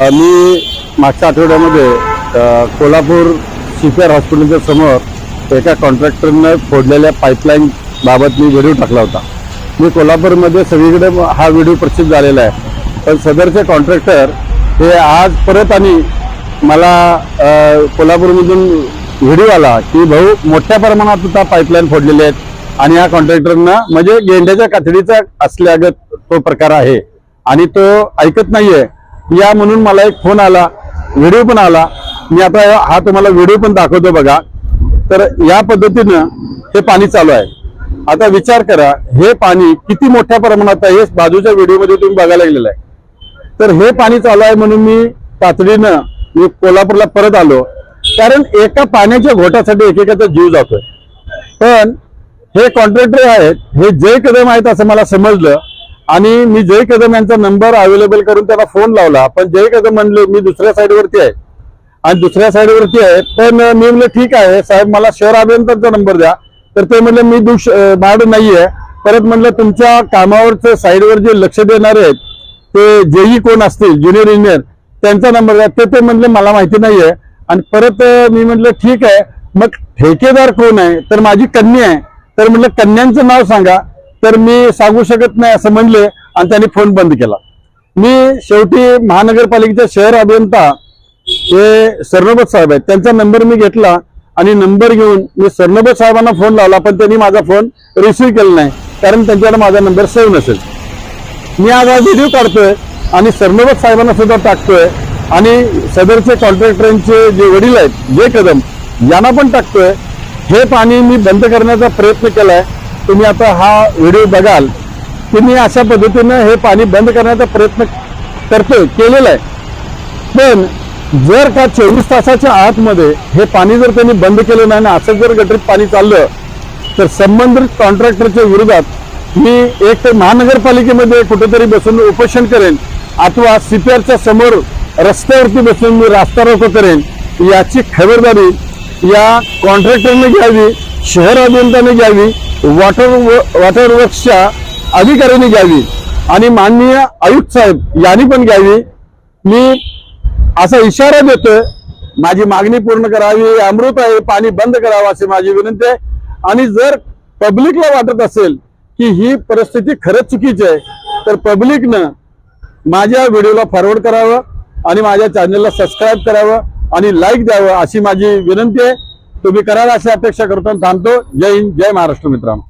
मी मागच्या आठवड्यामध्ये कोल्हापूर सीपीआर हॉस्पिटलच्या समोर एका कॉन्ट्रॅक्टरनं फोडलेल्या पाईपलाईनबाबत मी व्हिडिओ टाकला होता. मी कोल्हापूरमध्ये सगळीकडे हा व्हिडिओ प्रसिद्ध झालेला आहे. पण सदरचे कॉन्ट्रॅक्टर हे आज परत आणि मला कोल्हापूरमधून व्हिडिओ आला की भाऊ मोठ्या प्रमाणात सुद्धा पाईपलाईन फोडलेले आहेत आणि या कॉन्ट्रॅक्टरना म्हणजे गेंड्याच्या कातडीचा असल्यागत तो प्रकार आहे. आणि तो ऐकत नाहीये. या म्हणून मला एक फोन आला व्हिडिओ पण आला. मी आता हा तुम्हाला व्हिडिओ पण दाखवतो बघा. तर या पद्धतीनं हे पाणी चालू आहे. आता विचार करा हे पाणी किती मोठ्या प्रमाणात आहे हे बाजूच्या व्हिडिओमध्ये तुम्ही बघायला गेलेलं आहे. तर हे पाणी चालू आहे म्हणून मी तातडीनं मी कोल्हापूरला परत आलो. कारण एका पाण्याच्या घोटासाठी एकेकाचा जीव जातोय. पण हे कॉन्ट्रॅक्टर आहेत हे जय कदम आहेत असं मला समजलं. आणि मी जय कदम यांचा नंबर अवेलेबल करून त्याला फोन लावला. पण जय कदम म्हणले मी दुसऱ्या साईडवरती आहे. आणि दुसऱ्या साईडवरती आहे. पण मी म्हणलं ठीक आहे. साहेब मला शहर अभियंत्यांचा नंबर द्या. तर ते म्हणले मी दुष माझ्याकडे नाहीये. परत म्हणलं तुमच्या कामावरचं साईडवर जे लक्ष देणारे आहेत ते जेही कोण असतील ज्युनियर इंजिनियर त्यांचा नंबर द्या. ते ते म्हणले मला माहिती नाहीये. आणि परत मी म्हटलं ठीक आहे. मग ठेकेदार कोण आहे? तर माझी कन्या आहे. तर म्हटलं कन्यांचं नाव सांगा. तर मी सांगू शकत नाही असं म्हणले आणि त्यांनी फोन बंद केला. मी शेवटी महानगरपालिकेच्या शहर अभियंता हे सरनोबत साहेब आहेत. त्यांचा नंबर मी घेतला आणि नंबर घेऊन मी सरनोबत साहेबांना फोन लावला पण त्यांनी माझा फोन रिसिव्ह केला नाही कारण त्यांच्याकडे माझा नंबर सेव्ह नसेल. मी आज हा व्हिडिओ काढतोय आणि सरनोबत साहेबांना सुद्धा टाकतोय आणि सदरचे कॉन्ट्रॅक्टरांचे जे वडील आहेत जे कदम यांना पण टाकतोय. हे पाणी मी बंद करण्याचा प्रयत्न केलाय. तुम्ही आता हा व्हिडिओ बघाल की मी अशा पद्धतीनं हे पाणी बंद करण्याचा प्रयत्न करतोय केलेला आहे. पण जर का चोवीस तासाच्या आतमध्ये हे पाणी जर त्यांनी बंद केलं नाही आणि असं जर गटरीत पाणी चाललं तर संबंधित कॉन्ट्रॅक्टरच्या विरोधात मी एक तर महानगरपालिकेमध्ये कुठेतरी बसून उपोषण करेन अथवा सीपीआरच्या समोर रस्त्यावरती बसून मी रास्ता रोको करेन याची खबरदारी या कॉन्ट्रॅक्टरने घ्यावी. शहर अभियंत्याने घ्यावी वॉटर वॉटर वर्क्सच्या अधिकाऱ्यांनी घ्यावी आणि माननीय आयुक्त साहेब यांनी पण घ्यावी. मी असा इशारा देतोय माझी मागणी पूर्ण करावी अमृत आहे पाणी बंद करावं अशी माझी विनंती आहे. आणि जर पब्लिकला वाटत असेल की ही परिस्थिती खरंच चुकीची आहे तर पब्लिकनं माझ्या व्हिडिओला फॉरवर्ड करावं आणि माझ्या चॅनलला सबस्क्राईब करावं आणि लाईक द्यावं अशी माझी विनंती आहे. तुम्ही कराल अशी अपेक्षा करतो आणि थांबतो. जय हिंद जय महाराष्ट्र मित्रांनो.